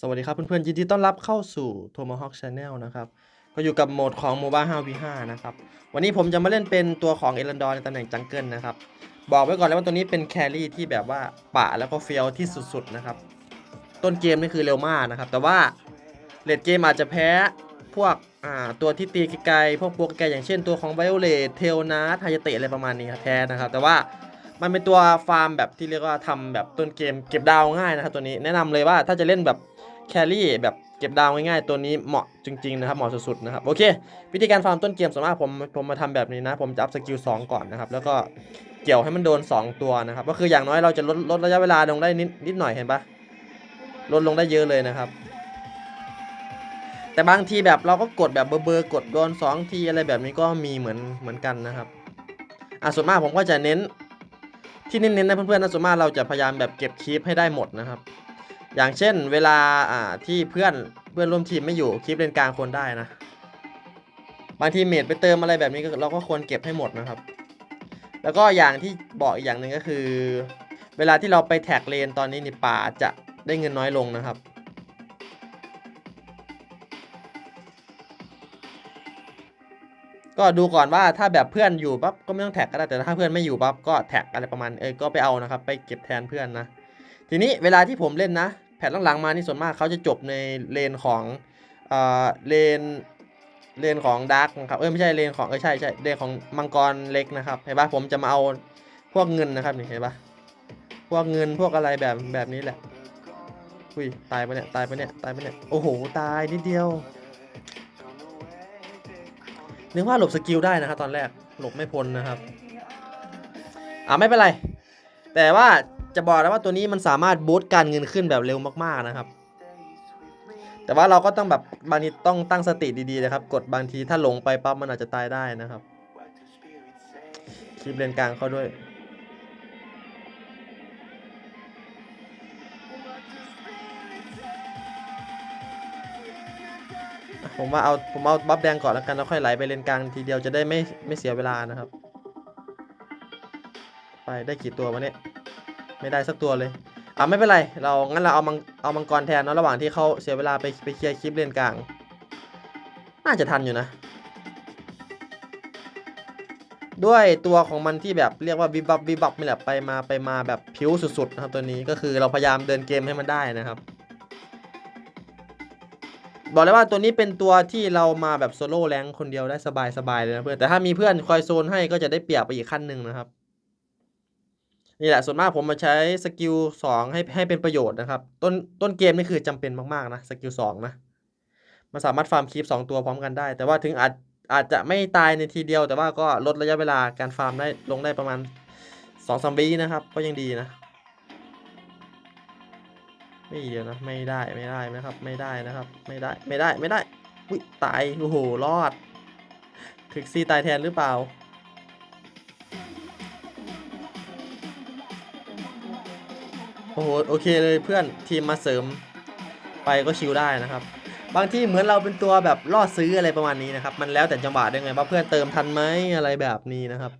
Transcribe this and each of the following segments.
สวัสดีครับเพื่อนๆยินดีต้อนรับเข้าสู่ Tomahawk Channel นะครับ ก็อยู่กับโหมดของ MOBA 5v5 นะครับ วันนี้ผมจะมาเล่นเป็นตัวของเอรันดอร์ในตำแหน่งจังเกิลนะครับ บอกไว้ก่อนเลยว่าตัวนี้เป็นแครี่ที่แบบว่าป่าแล้วก็เฟี้ยวที่สุดๆนะครับ ต้นเกมนี่คือเร็วมากนะครับ แต่ว่าเลดเกมอาจจะแพ้พวกตัวที่ตีไกลๆพวกพวกไกลอย่างเช่นตัวของไ i โอเลตเทลนาทายเตะอะไรประมาณนี้ครับแพ้นะครับ แต่ว่ามันเป็นตัวฟาร์มแบบที่เรียกว่าทำแบบต้นเกมเก็บดาวง่ายนะครับตัวนี้แนะนำเลยว่าถ้าจะเล่นแบบ แครี่แบบเก็บดาวง่ายๆ ตัวนี้เหมาะจริงๆนะครับ เหมาะสุดๆนะครับโอเค วิธีการฟาร์มต้นเกมส่วนมากผมผมมาทำแบบนี้นะ ผมจะอัพสกิล2ก่อนนะครับ แล้วก็เกี่ยวให้มันโดน 2 ตัวนะครับ ก็คืออย่างน้อยเราจะลดลดระยะเวลาลงได้นิดนิดหน่อยเห็นปะลดลงได้เยอะเลยนะครับ แต่บางทีแบบเราก็กดแบบเบอร์เบอร์กดโดน2ทีอะไรแบบนี้ก็มีเหมือนเหมือนกันนะครับอะส่วนมากผมก็จะเน้นที่เน้นๆนะเพื่อนๆนะส่วนมากเราจะพยายามแบบเก็บคีปให้ได้หมดนะครับ อย่างเช่นเวลาอ่าที่เพื่อนเพื่อนร่วมทีมไม่อยู่คลิปเลนกลางควรได้นะ บางทีเมดไปเติมอะไรแบบนี้เราก็ควรเก็บให้หมดนะครับ แล้วก็อย่างที่บอกอีกอย่างหนึ่งก็คือ เวลาที่เราไปแท็กเลนตอนนี้นี่ป่าจะได้เงินน้อยลงนะครับก็ดูก่อนว่าถ้าแบบเพื่อนอยู่ปั๊บก็ไม่ต้องแท็กก็ได้แต่ถ้าเพื่อนไม่อยู่ปั๊บก็แท็กอะไรประมาณเออก็ไปเอานะครับ ไปเก็บแทนเพื่อนนะ ทีนี้เวลาที่ผมเล่นนะ ผ่นหลังๆมานี่ส่วนมากเขาจะจบในเลนของเอ่อเลนเลนของดาร์กนะครับเออไม่ใช่เลนของเออใช่ใช่เลนของมังกรเล็กนะครับเห็นปะผมจะมาเอาพวกเงินนะครับนี่เห็นปะพวกเงินพวกอะไรแบบแบบนี้แหละอุ้ยตายไปเนี่ยตายไปเนี่ยตายไปเนี่ยโอ้โหตายนิดเดียวนึกว่าหลบสกิลได้นะครับตอนแรกหลบไม่พ้นนะครับอ่าไม่เป็นไร แต่ว่า จะบอกนะว่าตัวนี้มันสามารถบูตการเงินขึ้นแบบเร็วมากๆนะครับ แต่ว่าเราก็ต้องแบบบางทีต้องตั้งสติดีๆนะครับ กดบางทีถ้าหลงไปปั๊บมันอาจจะตายได้นะครับคลิปเลนกลางเข้าด้วยผมว่าเอาผมเอาบัฟแดงก่อนแล้วกันแล้วค่อยไหลไปเลนกลางทีเดียวจะได้ไม่ไม่เสียเวลานะครับ ไปได้กี่ตัววะเนี่ย ไม่ได้สักตัวเลยอะไม่เป็นไร เรางั้นเราเอามังเอามังกรแทนเนาะระหว่างที่เขาเสียเวลาไปไปเคลียร์คลิปเลนกลาง น่าจะทันอยู่นะ ด้วยตัวของมันที่แบบเรียกว่าบิบับบิบับไม่แหละไปมาไปมาแบบผิวสุดๆนะครับตัวนี้ก็คือเราพยายามเดินเกมให้มันได้นะครับ บอกเลยว่าตัวนี้เป็นตัวที่เรามาแบบโซโล่แรงค์คนเดียวได้สบายๆเลยนะเพื่อนแต่ถ้ามีเพื่อนคอยโซนให้ก็จะได้เปรียบไปอีกขั้นหนึ่งนะครับ นี่แหละส่วนมากผมมาใช้สกิลสองให้ให้เป็นประโยชน์นะครับ ต้นต้นเกมนี่คือจำเป็นมากๆนะสกิลสองนะมันสามารถฟาร์มคีปสองตัวพร้อมกันได้ แต่ว่าถึงอาจอาจจะไม่ตายในทีเดียว แต่ว่าก็ลดระยะเวลาการฟาร์มได้ลงได้ประมาณสองสามวินะครับ ก็ยังดีนะ ไม่เดียวนะไม่ได้ไม่ได้นะครับ ไม่ได้นะครับ ไม่ได้ไม่ได้ไม่ได้อุ้ยตายโอ้โหรอดถึกซีตายแทนหรือเปล่า โอ้โหโอเคเลยเพื่อนทีมมาเสริมไปก็ชิลได้นะครับ บางที่เหมือนเราเป็นตัวแบบล่อซื้ออะไรประมาณนี้นะครับ มันแล้วแต่จังหวะด้วยไงว่าเพื่อนเติมทันไหมอะไรแบบนี้นะครับ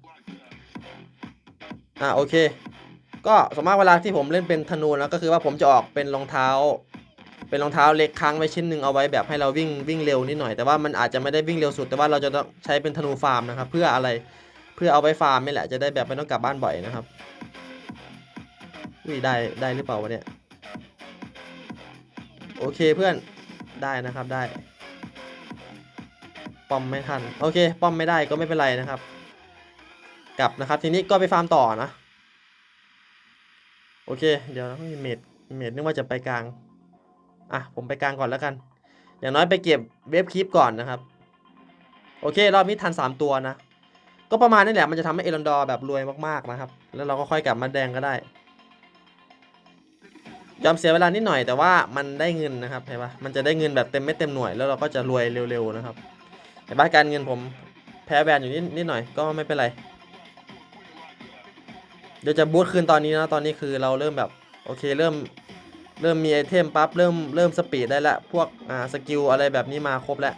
อ่าโอเค ก็สมมติเวลาที่ผมเล่นเป็นธนูแล้วก็คือว่าผมจะออกเป็นรองเท้า เป็นรองเท้าเล็กค้างไว้ชิ้นหนึ่งเอาไว้แบบให้เราวิ่งวิ่งเร็วนิดหน่อยแต่ว่ามันอาจจะไม่ได้วิ่งเร็วสุด แต่ว่าเราจะต้องใช้เป็นธนูฟาร์มนะครับ เพื่ออะไรเพื่อเอาไว้ฟาร์มนี่แหละจะได้แบบไม่ต้องกลับบ้านบ่อยนะครับ อุ้ยได้ได้หรือเปล่าวะเนี่ย โอเคเพื่อนได้นะครับได้ ป้อมไม่ทัน โอเค ป้อมไม่ได้ก็ไม่เป็นไรนะครับ กลับนะครับ ทีนี้ก็ไปฟาร์มต่อนะ โอเค เดี๋ยวนะเมดเมดนึกว่าจะไปกลาง อะ ผมไปกลางก่อนแล้วกัน อย่างน้อยไปเก็บเวฟคลิปก่อนนะครับ โอเค รอบนี้ทัน 3 ตัวนะ ก็ประมาณนี้แหละ มันจะทำให้เอรอนดอร์แบบรวยมากๆนะครับ แล้วเราก็ค่อยกลับมาแดงก็ได้ ยอมเสียเวลานิดหน่อยแต่ว่ามันได้เงินนะครับเห็นปะมันจะได้เงินแบบเต็มไม่เต็มหน่วยแล้วเราก็จะรวยเร็วๆนะครับเห็นปะการเงินผมแพ้แบนอยู่นิดนิดหน่อยก็ไม่เป็นไร เดี๋ยวจะบูทคืนตอนนี้นะตอนนี้คือเราเริ่มแบบโอเคเริ่มเริ่มมีไอเทมปั๊บเริ่มเริ่มสปีดได้ละพวกอ่าสกิลอะไรแบบนี้มาครบแล้ว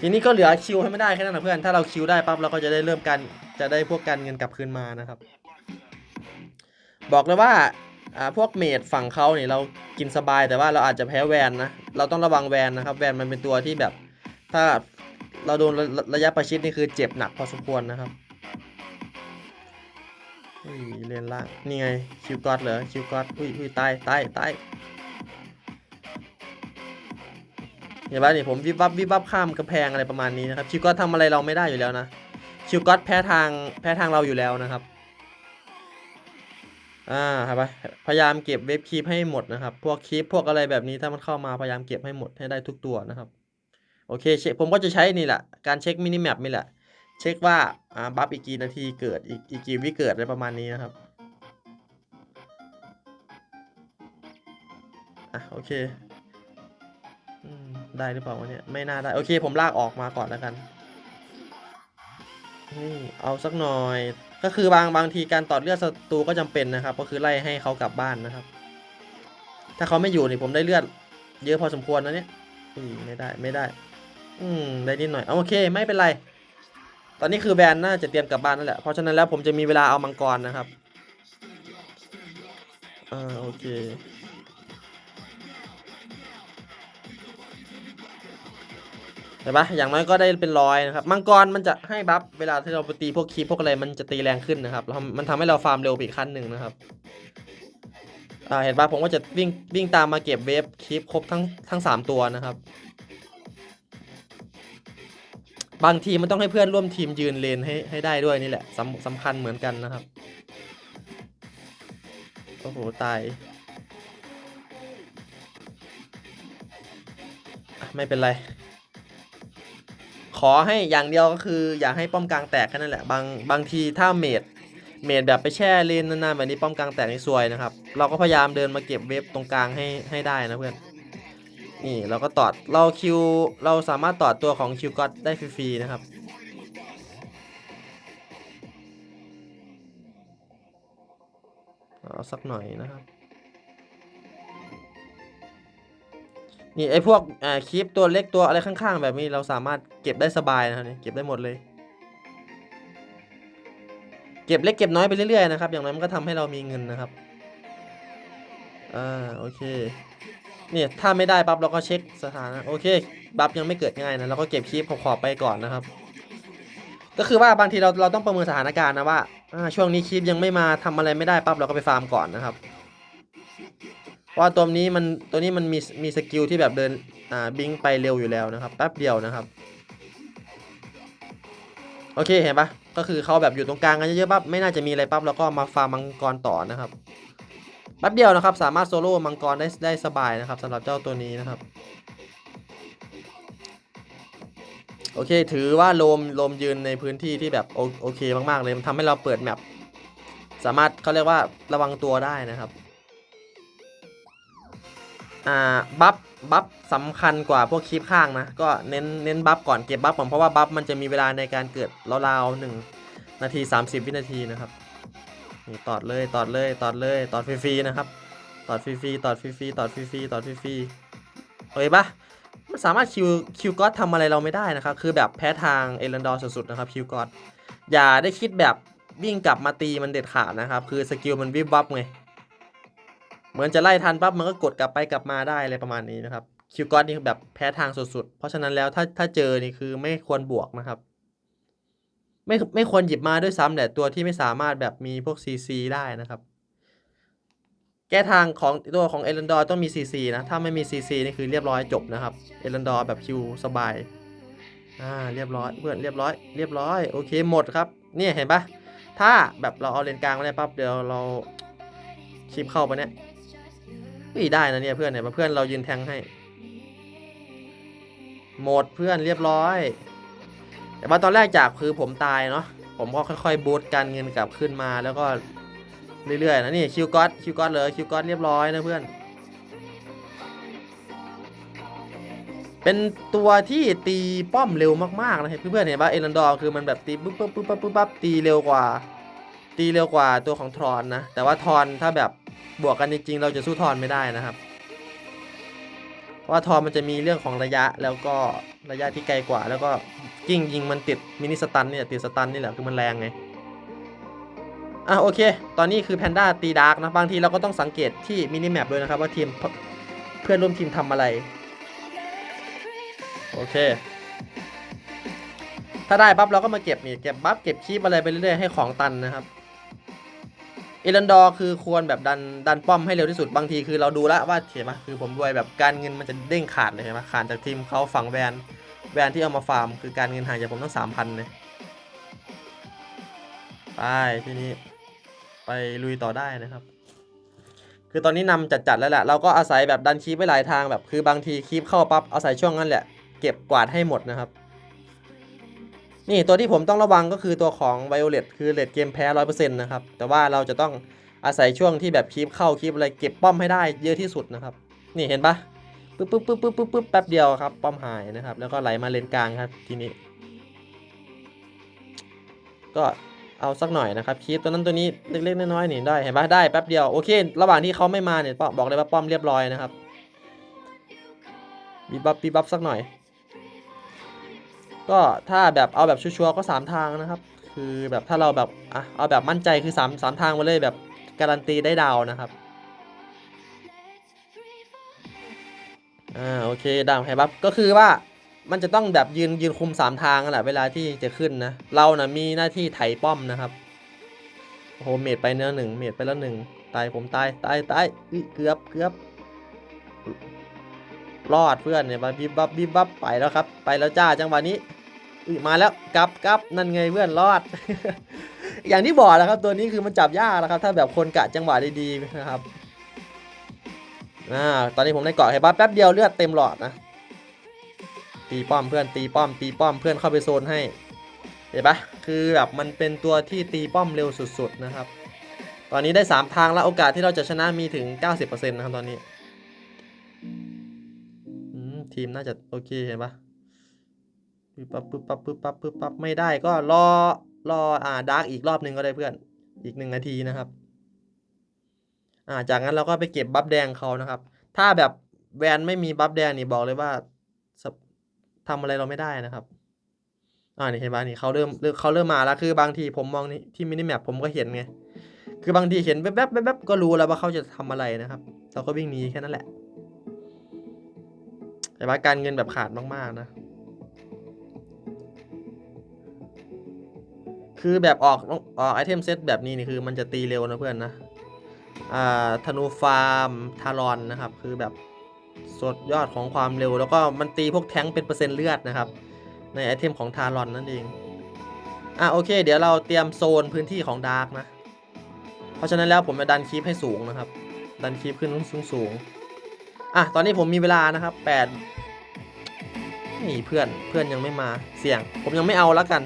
ทีนี้ก็เหลือคิวให้ไม่ได้แค่นั้นนะเพื่อน ถ้าเราคิวได้ปั๊บเราก็จะได้เริ่มการจะได้พวกการเงินกลับคืนมานะครับ บอกเลยว่าอ่าพวกเมดฝั่งเขาเนี่ยเรากินสบายแต่ว่าเราอาจจะแพ้แวนนะ เราต้องระวังแวนนะครับ แวนมันเป็นตัวที่แบบ ถ้าเราโดนระระยะประชิดนี่คือเจ็บหนักพอสมควรนะครับอุ้ยเลนล่างนี่ไงคิวกอดเหรอคิวกอดอุ้ยอุ้ยตายตายตายเห็นปะนี่ผมวิบวับวิบวับข้ามกำแพงอะไรประมาณนี้นะครับคิวกอดทำอะไรเราไม่ได้อยู่แล้วนะคิวกอดแพ้ทางแพ้ทางเราอยู่แล้วนะครับ อ่าครับพยายามเก็บเว็บคีปให้หมดนะครับ พวกคีปพวกอะไรแบบนี้ถ้ามันเข้ามาพยายามเก็บให้หมดให้ได้ทุกตัวนะครับ โอเคเช็คผมก็จะใช้นี่แหละการเช็คมินิแมปนี่แหละ เช็คว่าอ่าบัฟอีกกี่นาทีเกิดอีกอีกกี่วิเกิดอะไรประมาณนี้นะครับอะโอเคอืมได้หรือเปล่าวะเนี่ยไม่น่าได้โอเคผมลากออกมาก่อนแล้วกันนี่เอาสักหน่อย ก็คือบางบางทีการตอดเลือดศัตรูก็จำเป็นนะครับ ก็คือไล่ให้เขากลับบ้านนะครับ ถ้าเขาไม่อยู่นี่ผมได้เลือด เยอะพอสมควรนะเนี่ยอุ้ยไม่ได้ไม่ได้ อืมได้นิดหน่อยเอาโอเค ไม่เป็นไร ตอนนี้คือแบรนด์น่าจะเตรียมกลับบ้านนั่นแหละเพราะฉะนั้นแล้วผมจะมีเวลาเอามังกรนะครับอ่าโอเค ห็นปะอย่างน้อยก็ได้เป็นร้อยนะครับ มังกรมันจะให้บัฟเวลาที่เราไปตีพวกคีปพวกอะไรมันจะตีแรงขึ้นนะครับแล้วมันทำให้เราฟาร์มเร็วอีกขั้นหนึ่งนะครับอ่าเห็นปะผมก็จะวิ่งวิ่งตามมาเก็บเวฟคีปครบทั้งทั้งสามตัวนะครับ บางทีมันต้องให้เพื่อนร่วมทีมยืนเลนให้ให้ได้ด้วยนี่แหละสำสำคัญเหมือนกันนะครับโอ้โหตายไม่เป็นไร ขอให้อย่างเดียวก็คือ อย่าให้ป้อมกลางแตกแค่นั้นแหละบางบางทีถ้าเมดเมดแบบไปแช่เลนนานๆแบบนี้ป้อมกลางแตกนี่ซวยนะครับ เราก็พยายามเดินมาเก็บเวฟตรงกลางให้ให้ได้นะเพื่อนนี่เราก็ตอดเราคิวเราสามารถตอดตัวของคิวก็อดได้ฟรีๆนะครับเอาสักหน่อยนะครับ นี่ไอ้พวกอ่าคลิปตัวเล็กตัวอะไรข้างๆ แบบนี้เราสามารถเก็บได้สบายนะครับนี่เก็บได้หมดเลย เก็บเล็กเก็บน้อยไปเรื่อยๆนะครับ อย่างนั้นมันก็ทำให้เรามีเงินนะครับอ่าโอเคเนี่ยถ้าไม่ได้ปั๊บเราก็เช็คสถานะโอเคบัฟยังไม่เกิดง่ายนะเราก็เก็บคลิปขอบๆไปก่อนนะครับ ก็คือว่าบางทีเราเราต้องประเมินสถานการณ์นะว่าช่วงนี้คลิปยังไม่มาทำอะไรไม่ได้ปั๊บเราก็ไปฟาร์มก่อนนะครับ ว่าตัวนี้มันตัวนี้มันมีมีสกิลที่แบบเดินอ่าบิงไปเร็วอยู่แล้วนะครับแป๊บเดียวนะครับ โอเคเห็นปะก็คือเขาแบบอยู่ตรงกลางกันเยอะๆปั๊บไม่น่าจะมีอะไรปั๊บเราก็มาฟาร์มมังกรต่อนะครับแป๊บเดียวนะครับ สามารถโซโล่มังกรได้ได้สบายนะครับสำหรับเจ้าตัวนี้นะครับโอเค ถือว่าลมลมยืนในพื้นที่ที่แบบโอโอเคมากๆเลยมันทำให้เราเปิดแมปสามารถเขาเรียกว่าระวังตัวได้นะครับ อ่าบัฟบัฟสำคัญกว่าพวกคลิปข้างนะ ก็เน้นเน้นบัฟก่อนเก็บบัฟก่อนเพราะว่าบัฟมันจะมีเวลาในการเกิดราวๆหนึ่งนาที 30 วินาทีนะครับนี่ตอดเลยตอดเลยตอดเลยตอดฟรีๆนะครับตอดฟรีๆตอดฟรีๆตอดฟรีๆตอดฟรีๆเฮ้ยปะมันสามารถคิวคิวก็อดทำอะไรเราไม่ได้นะครับ คือแบบแพ้ทางเอรันดอร์สุดๆนะครับคิวก็อดอย่าได้คิดแบบวิ่งกลับมาตีมันเด็ดขาดนะครับ คือสกิลมันวิบวับไง เหมือนจะไล่ทันปั๊บมันก็กดกลับไปกลับมาได้อะไรประมาณนี้นะครับคิวก็อดนี่แบบแพ้ทางสุดๆ เพราะฉะนั้นแล้วถ้าถ้าเจอนี่คือไม่ควรบวกนะครับ ไม่ไม่ควรหยิบมาด้วยซ้ำแต่ตัวที่ไม่สามารถแบบมีพวก CC ได้นะครับ แก้ทางของตัวของเอรันดอร์ต้องมี CC นะ ถ้าไม่มี CC นี่คือเรียบร้อยจบนะครับ เอรันดอร์แบบคิวสบาย อ่าเรียบร้อยเพื่อนเรียบร้อย เรียบร้อยโอเคหมดครับเนี่ยเห็นปะถ้าแบบเราเอาเลนกลางมาได้ปั๊บเดี๋ยวเราชิปเข้าไปเนี่ย อุ้ยได้นะเนี่ยเพื่อนเนี่ยมาเพื่อนเรายืนแทงให้ หมดเพื่อนเรียบร้อย แต่ว่าตอนแรกจากคือผมตายเนาะผมก็ค่อยๆบูตการเงินกลับขึ้นมาแล้วก็เรื่อยๆนะนี่คิวก็อดคิวก็อดเลยคิวก็อดเรียบร้อยนะเพื่อน เป็นตัวที่ตีป้อมเร็วมากๆนะครับเพื่อนๆเห็นปะเอรันดอร์คือมันแบบตีปุ๊บปุ๊บปุ๊บปุ๊บปุ๊บปั๊บตีเร็วกว่า ตีเร็วกว่าตัวของทรอนนะแต่ว่าทรอนถ้าแบบ บวกกันจริงๆ เราจะสู้ทรอนไม่ได้นะครับ เพราะว่าทอนมันจะมีเรื่องของระยะแล้วก็ระยะที่ไกลกว่า แล้วก็กิ้งยิงมันติดมินิสตันเนี่ยติดสตันนี่แหละคือมันแรงไงอะโอเค ตอนนี้คือแพนด้าตีดาร์กนะบางทีเราก็ต้องสังเกตที่มินิแมปด้วยนะครับว่าทีมเพื่อนร่วมทีมทำอะไร โอเค ถ้าได้ปั๊บเราก็มาเก็บนี่เก็บบัฟเก็บคีบอะไรไปเรื่อยๆให้ของตันนะครับ เอรันดอร์คือควรแบบดันดันป้อมให้เร็วที่สุดบางทีคือเราดูแล้วว่าเห็นไหมคือผมด้วยแบบการเงินมันจะเด้งขาดเลยเห็นไหมขาดจากทีมเขาฝั่งแวนแวนที่เอามาฟาร์ม คือการเงินห่างจากผมตั้งสามพันเลยไปทีนี้ไปลุยต่อได้นะครับ คือตอนนี้นำจัดๆแล้วแหละเราก็อาศัยแบบดันคีปไปหลายทางแบบคือบางทีคีปเข้าปั๊บอาศัยช่วงนั้นแหละ เก็บกวาดให้หมดนะครับ นี่ตัวที่ผมต้องระวังก็คือตัวของ Violet คือเลดเกมแพ้ร้อยเปอร์เซ็นต์นะครับ แต่ว่าเราจะต้องอาศัยช่วงที่แบบคีปเข้าคีปอะไรเก็บป้อมให้ได้เยอะที่สุดนะครับ นี่เห็นปะปึ๊บปึ๊บปึ๊บปึ๊บปึ๊บปึ๊บแป๊บเดียวครับ ป้อมหายนะครับ แล้วก็ไหลมาเลนกลางครับทีนี้ ก็เอาสักหน่อยนะครับคีปตัวนั้นตัวนี้เล็กๆน้อยๆนี่ได้เห็นปะได้แป๊บเดียวโอเค ระหว่างที่เขาไม่มาเนี่ยบอกเลยว่าป้อมเรียบร้อยนะครับบีบับบีบับสักหน่อย ก็ถ้าแบบเอาแบบชัวร์ๆก็ 3 ทางนะครับ คือแบบถ้าเราแบบอะเอาแบบมั่นใจคือ3 3ทางมาเลยแบบการันตีได้ดาวนะครับอ่าโอเคดาวไฮบับก็คือว่ามันจะต้องแบบยืนยืนคุม 3 ทางนั่นแหละเวลาที่จะขึ้นนะ เรานะมีหน้าที่ไถป้อมนะครับโอ้โหเมดไปเนื้อหนึ่งเมดไปแล้วหนึ่งตายผมตายตายตายเกือบเกือบรอดเพื่อนเนี่ยมาบิบบับบิบบับไปแล้วครับ ไปแล้วจ้าจังหวะนี้ อุ๊ยมาแล้วกลับกลับนั่นไงเพื่อนรอด อย่างที่บอกแล้วครับ ตัวนี้คือมันจับยากนะครับ ถ้าแบบคนกะจังหวะดีๆนะครับอ่าตอนนี้ผมได้เกาะเห็นปะแป๊บเดียวเลือดเต็มหลอดนะตีป้อมเพื่อนตีป้อม ตีป้อมเพื่อนเข้าไปโซนให้เห็นปะคือแบบมันเป็นตัวที่ตีป้อมเร็วสุดๆนะครับ ตอนนี้ได้ 3 ทางแล้วโอกาสที่เราจะชนะมีถึง 90%นะครับตอนนี้ทีมน่าจะโอเคเห็นปะ ปึ๊บปั๊บปึ๊บปั๊บปึ๊บปั๊บปึ๊บปั๊บไม่ได้ก็รอรออ่าดาร์กอีกรอบหนึ่งก็ได้เพื่อน อีกหนึ่งนาทีนะครับ อ่าจากนั้นเราก็ไปเก็บบัฟแดงเขานะครับ ถ้าแบบแวนไม่มีบัฟแดงนี่บอกเลยว่าสะทำอะไรเราไม่ได้นะครับ อ่านี่เห็นปะนี่เขาเริ่มเขาเริ่มมาแล้วคือบางทีผมมองนี่ที่มินิแมปผมก็เห็นไง คือบางทีเห็นแวบๆแวบๆก็รู้แล้วว่าเขาจะทำอะไรนะครับ เราก็วิ่งหนีแค่นั้นแหละ แต่ว่าการเงินแบบขาดมากๆนะ คือแบบออกออกไอเทมเซตแบบนี้นี่คือมันจะตีเร็วนะเพื่อนนะ อ่าธนูฟาร์มทารอนนะครับ คือแบบสดยอดของความเร็ว แล้วก็มันตีพวกแท้งเป็นเปอร์เซ็นต์เลือดนะครับ ในไอเทมของทารอนนั่นเอง อะโอเค เดี๋ยวเราเตรียมโซนพื้นที่ของดาร์กนะ เพราะฉะนั้นแล้วผมจะดันคีปให้สูงนะครับ ดันคีปขึ้นสูงสูงอะตอนนี้ผมมีเวลานะครับแปดนี่เพื่อนเพื่อนยังไม่มาเสี่ยง ผมยังไม่เอาแล้วกัน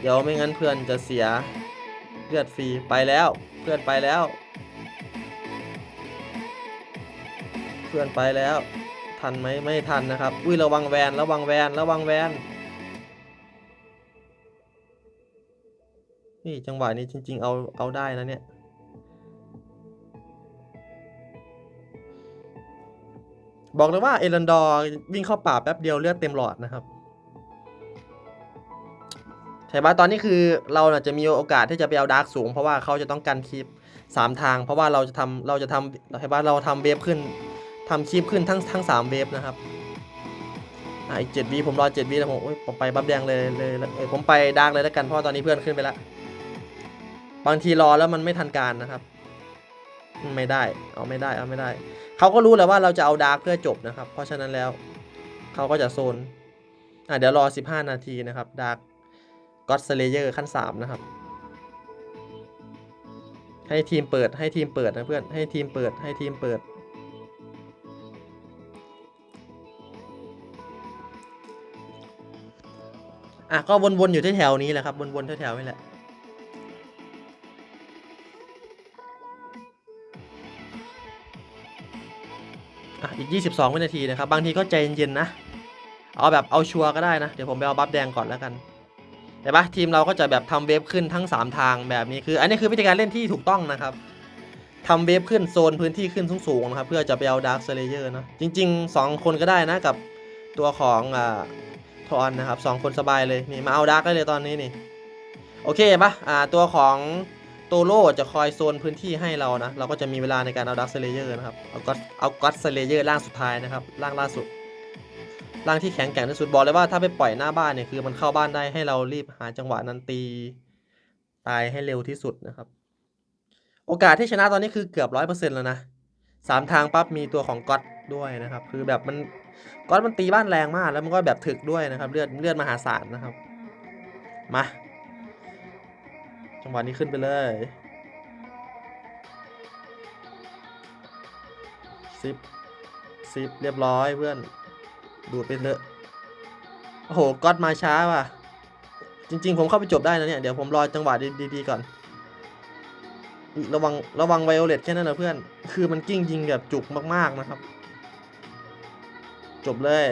เดี๋ยวไม่งั้นเพื่อนจะเสียเลือดฟรีไปแล้วเพื่อนไปแล้ว เพื่อนไปแล้ว ทันไหมไม่ทันนะครับ อุ้ยระวังแวนระวังแวนระวังแวนนี่จังหวะนี้จริง ๆ เอาเอาได้นะเนี่ยบอกเลยว่าเอรันดอร์วิ่งเข้าป่าแป๊บเดียวเลือดเต็มหลอดนะครับ ใช่ปะตอนนี้คือเราจะมีโอกาสที่จะไปเอาดาร์กสูง เพราะว่าเขาจะต้องการคลิปสามทาง เพราะว่าเราจะทำเราจะทำใช่ปะเราทำเวฟขึ้นทำคลิปขึ้นทั้งทั้งสามเวฟนะครับอะอีกเจ็ดวีผมรอเจ็ดวีแล้วผมโอ้ยผมไปบัฟแดงเลยเลยเลยเอ้ยผมไปดาร์กเลยแล้วกันเพราะตอนนี้เพื่อนขึ้นไปแล้วบางทีรอแล้วมันไม่ทันการนะครับ ไม่ได้เอาไม่ได้เอาไม่ได้เขาก็รู้แหล้วว่าเราจะเอาดาร์กเพื่อจบนะครับ เพราะฉะนั้นแล้วเขาก็จะโซนอะเดี๋ยวรอ 15 นาทีนะครับดาร์ก ก็อดสเลเยอร์ขั้น 3 นะครับ ให้ทีมเปิดให้ทีมเปิดนะเพื่อน ให้ทีมเปิดให้ทีมเปิด อะ ก็วนๆ อยู่ที่แถวนี้แหละครับ วนๆแถวๆนี่แหละอะอีก 22 วินาทีนะครับ บางทีก็ใจเย็นๆนะ เอาแบบเอาชัวร์ก็ได้นะ เดี๋ยวผมไปเอาบัฟแดงก่อนแล้วกัน แต่ปะทีมเราก็จะแบบทำเวฟขึ้นทั้ง 3 ทางแบบนี้คือ อันนี้คือวิธีการเล่นที่ถูกต้องนะครับทำเวฟขึ้นโซนพื้นที่ขึ้นสูงๆนะครับเพื่อจะไปเอาดาร์คเซเลเยอร์เนะจริง ๆ 2 คนก็ได้นะกับตัวของอ่าทอนนะครับ2คนสบายเลยนี่มาเอาดาร์กได้เลยตอนนี้นี่โอเคปะอ่าตัวของโตโร่จะคอยโซนพื้นที่ให้เรานะ เราก็จะมีเวลาในการเอาดักเซเลเยอร์นะครับ เอาก็เอาก็อตเซเลเยอร์ร่างสุดท้ายนะครับ ร่างล่าสุด ร่างที่แข็งแกร่งที่สุดบอกเลยว่าถ้าไปปล่อยหน้าบ้านเนี่ยคือมันเข้าบ้านได้ให้เรารีบหาจังหวะนั้นตีตายให้เร็วที่สุดนะครับ โอกาสที่ชนะตอนนี้คือเกือบร้อยเปอร์เซ็นต์แล้วนะสามทางปั๊บมีตัวของก๊อตด้วยนะครับ คือแบบมันก๊อตมันตีบ้านแรงมาก แล้วมันก็แบบถึกด้วยนะครับ เลือดเลือดมหาศาลนะครับ มา จังหวะนี้ขึ้นไปเลยสิบสิบเรียบร้อยเพื่อน ดูดไปเลยโอ้โหก๊อตมาช้าว่ะ จริง ๆ ผมเข้าไปจบได้นะเนี่ย เดี๋ยวผมรอจังหวะดีๆก่อน ระวังระวังไวโอเลตแค่นั้นนะเพื่อน คือมันกิ้งยิงแบบจุกมากๆนะครับ จบเลย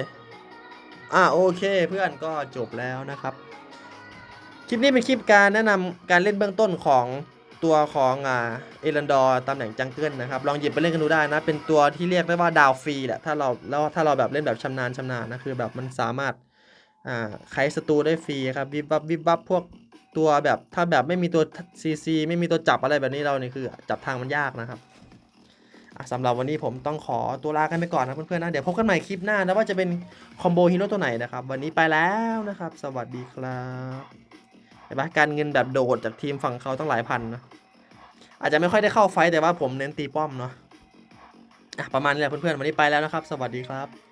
อ่าโอเคเพื่อนก็จบแล้วนะครับ คลิปนี้เป็นคลิปการแนะนำการเล่นเบื้องต้นของ ตัวของอ่าเอรันดอร์ตำแหน่งจังเกิลนะครับลองหยิบไปเล่นกันดูได้นะ เป็นตัวที่เรียกได้ว่าดาวฟรีแหละถ้าเราแล้วถ้าเราแบบเล่นแบบชำนาญชำนาญนะคือแบบมันสามารถอ่าไขศัตรูได้ฟรีครับวิบวับวิบวับพวกตัวแบบถ้าแบบไม่มีตัวซีซีไม่มีตัวจับอะไรแบบนี้เราเนี่ยคือจับทางมันยากนะครับสำหรับวันนี้ผมต้องขอตัวลากันไปก่อนนะเพื่อนๆนะ เดี๋ยวพบกันใหม่คลิปหน้านะว่าจะเป็นคอมโบฮีโร่ตัวไหนนะครับ วันนี้ไปแล้วนะครับ สวัสดีครับเห็นปะการเงินแบบโดดจากทีมฝั่งเขาตั้งหลายพันนะ อาจจะไม่ค่อยได้เข้าไฟต์แต่ว่าผมเน้นตีป้อมเนาะะประมาณนี้แหละเพื่อนๆวันนี้ไปแล้วนะครับ สวัสดีครับ